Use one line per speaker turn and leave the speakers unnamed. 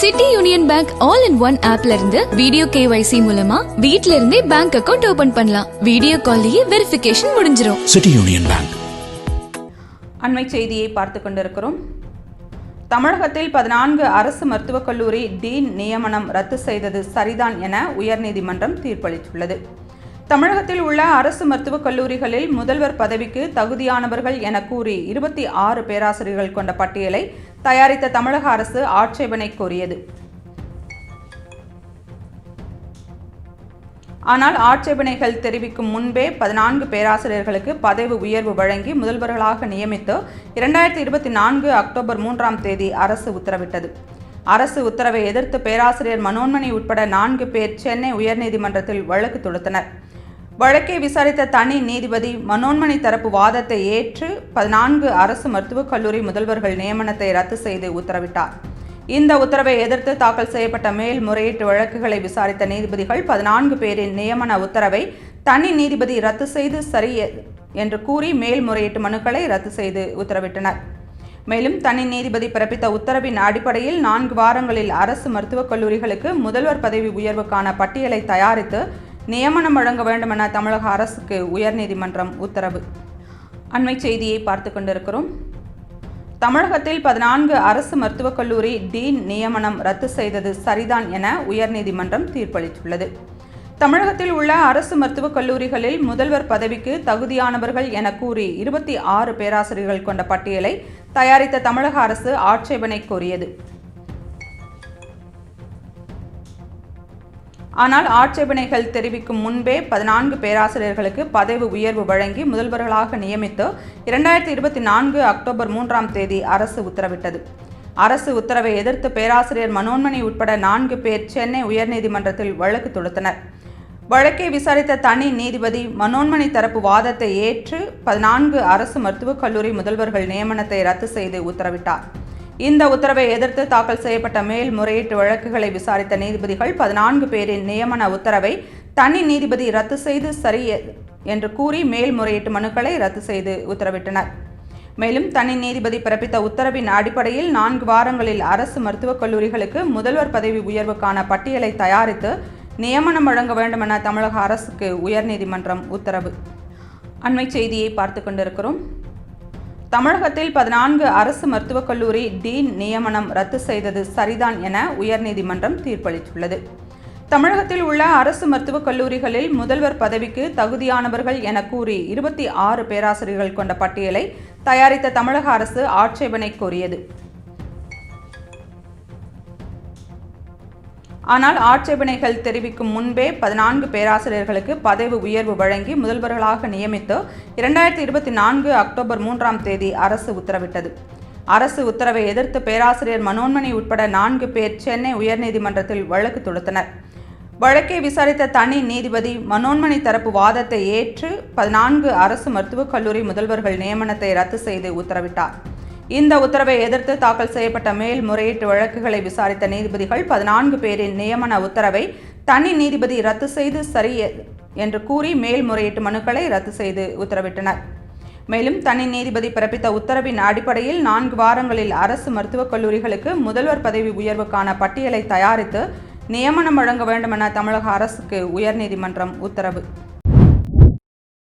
City union bank all in one ஆப்ல இருந்து video KYC மூலமா வீட்ல இருந்தே பேங்க் அக்கவுண்ட் ஓபன் பண்ணலாம். வீடியோ கால்லயே வெரிஃபிகேஷன் முடிஞ்சிரும்.
City Union Bank.
அண்மை செய்தியை பார்த்து கொண்டிருக்கிறோம். தமிழகத்தில் பதினான்கு அரசு மருத்துவக் கல்லூரி டீன் நியமனம் ரத்து செய்தது சரிதான் என உயர்நீதிமன்றம் தீர்ப்பளித்துள்ளது. தமிழகத்தில் உள்ள அரசு மருத்துவக் கல்லூரிகளில் முதல்வர் பதவிக்கு தகுதியானவர்கள் என கூறி இருபத்தி ஆறு பேராசிரியர்கள் கொண்ட பட்டியலை தயாரித்த தமிழக அரசு ஆட்சேபனை கோரியது. ஆனால் ஆட்சேபனைகள் தெரிவிக்கும் முன்பே பதினான்கு பேராசிரியர்களுக்கு பதவி உயர்வு வழங்கி முதல்வர்களாக நியமித்து இரண்டாயிரத்தி இருபத்தி நான்கு அக்டோபர் மூன்றாம் தேதி அரசு உத்தரவிட்டது. அரசு உத்தரவை எதிர்த்து பேராசிரியர் மனோன்மணி உட்பட நான்கு பேர் சென்னை உயர்நீதிமன்றத்தில் வழக்கு தொடுத்தனர். வழக்கை விசாரித்த தனி நீதிபதி மனோன்மணி தரப்பு வாதத்தை ஏற்று பதினான்கு அரசு மருத்துவக் கல்லூரி முதல்வர்கள் நியமனத்தை ரத்து செய்து உத்தரவிட்டார். இந்த உத்தரவை எதிர்த்து தாக்கல் செய்யப்பட்ட மேல்முறையீட்டு வழக்குகளை விசாரித்த நீதிபதிகள் பதினான்கு பேரின் நியமன உத்தரவை தனி நீதிபதி ரத்து செய்து சரி என்று கூறி மேல்முறையீட்டு மனுக்களை ரத்து செய்து உத்தரவிட்டனர். மேலும் தனி நீதிபதி பிறப்பித்த உத்தரவின் அடிப்படையில் நான்கு வாரங்களில் அரசு மருத்துவக் கல்லூரிகளுக்கு முதல்வர் பதவி உயர்வுக்கான பட்டியலை தயாரித்து நியமனம் வழங்க வேண்டுமென தமிழக அரசுக்கு உயர்நீதிமன்றம் உத்தரவு. அண்மை செய்தியை பார்த்து கொண்டிருக்கிறோம். தமிழகத்தில் பதினான்கு அரசு மருத்துவக் கல்லூரி டீன் நியமனம் ரத்து செய்தது சரிதான் என உயர்நீதிமன்றம் தீர்ப்பளித்துள்ளது. தமிழகத்தில் உள்ள அரசு மருத்துவக் கல்லூரிகளில் முதல்வர் பதவிக்கு தகுதியானவர்கள் என கூறி இருபத்தி ஆறு பேராசிரியர்கள் கொண்ட பட்டியலை தயாரித்த தமிழக அரசு ஆட்சேபனை கோரியது. ஆனால் ஆட்சேபனைகள் தெரிவிக்கும் முன்பே பதினான்கு பேராசிரியர்களுக்கு பதவி உயர்வு வழங்கி முதல்வர்களாக நியமித்து இரண்டாயிரத்தி இருபத்தி நான்கு அக்டோபர் மூன்றாம் தேதி அரசு உத்தரவிட்டது. அரசு உத்தரவை எதிர்த்து பேராசிரியர் மனோன்மணி உட்பட நான்கு பேர் சென்னை உயர்நீதிமன்றத்தில் வழக்கு தொடுத்தனர். வழக்கை விசாரித்த தனி நீதிபதி மனோன்மணி தரப்பு வாதத்தை ஏற்று பதினான்கு அரசு மருத்துவக் கல்லூரி முதல்வர்கள் நியமனத்தை ரத்து செய்து உத்தரவிட்டார். இந்த உத்தரவை எதிர்த்து தாக்கல் செய்யப்பட்ட மேல்முறையீட்டு வழக்குகளை விசாரித்த நீதிபதிகள் பதினான்கு பேரின் நியமன உத்தரவை தனி நீதிபதி ரத்து செய்து சரி என்று கூறி மேல்முறையீட்டு மனுக்களை ரத்து செய்து உத்தரவிட்டனர். மேலும் தனி நீதிபதி பிறப்பித்த உத்தரவின் அடிப்படையில் நான்கு வாரங்களில் அரசு மருத்துவக் கல்லூரிகளுக்கு முதல்வர் பதவி உயர்வுக்கான பட்டியலை தயாரித்து நியமனம் வழங்க வேண்டுமென தமிழக அரசுக்கு உயர்நீதிமன்றம் உத்தரவு. அண்மை செய்தியை பார்த்து கொண்டிருக்கிறோம் செய்தியை பார்த்து கொண்டிருக்கிறோம். தமிழகத்தில் பதினான்கு அரசு மருத்துவக் கல்லூரி டீன் நியமனம் ரத்து செய்தது சரிதான் என உயர்நீதிமன்றம் தீர்ப்பளித்துள்ளது. தமிழகத்தில் உள்ள அரசு மருத்துவக் கல்லூரிகளில் முதல்வர் பதவிக்கு தகுதியானவர்கள் என கூறி இருபத்தி ஆறு பேராசிரியர்கள் கொண்ட பட்டியலை தயாரித்த தமிழக அரசு ஆட்சேபனை கோரியது. ஆனால் ஆட்சேபனைகள் தெரிவிக்கும் முன்பே பதினான்கு பேராசிரியர்களுக்கு பதவி உயர்வு வழங்கி முதல்வர்களாக நியமித்து இரண்டாயிரத்தி இருபத்தி நான்கு அக்டோபர் மூன்றாம் தேதி அரசு உத்தரவிட்டது. அரசு உத்தரவை எதிர்த்து பேராசிரியர் மனோன்மணி உட்பட நான்கு பேர் சென்னை உயர்நீதிமன்றத்தில் வழக்கு தொடுத்தனர். வழக்கை விசாரித்த தனி நீதிபதி மனோன்மணி தரப்பு வாதத்தை ஏற்று பதினான்கு அரசு மருத்துவக் கல்லூரி முதல்வர்கள் நியமனத்தை ரத்து செய்து உத்தரவிட்டார். இந்த உத்தரவை எதிர்த்து தாக்கல் செய்யப்பட்ட மேல்முறையீட்டு வழக்குகளை விசாரித்த நீதிபதிகள் பதினான்கு பேரின் நியமன உத்தரவை தனி நீதிபதி ரத்து செய்து சரி என்று கூறி மேல்முறையீட்டு மனுக்களை ரத்து செய்து உத்தரவிட்டனர். மேலும் தனி நீதிபதி பிறப்பித்த உத்தரவின் அடிப்படையில் நான்கு வாரங்களில் அரசு மருத்துவக் கல்லூரிகளுக்கு முதல்வர் பதவி உயர்வுக்கான பட்டியலை தயாரித்து நியமனம் வழங்க வேண்டுமென தமிழக அரசுக்கு உயர்நீதிமன்றம் உத்தரவு.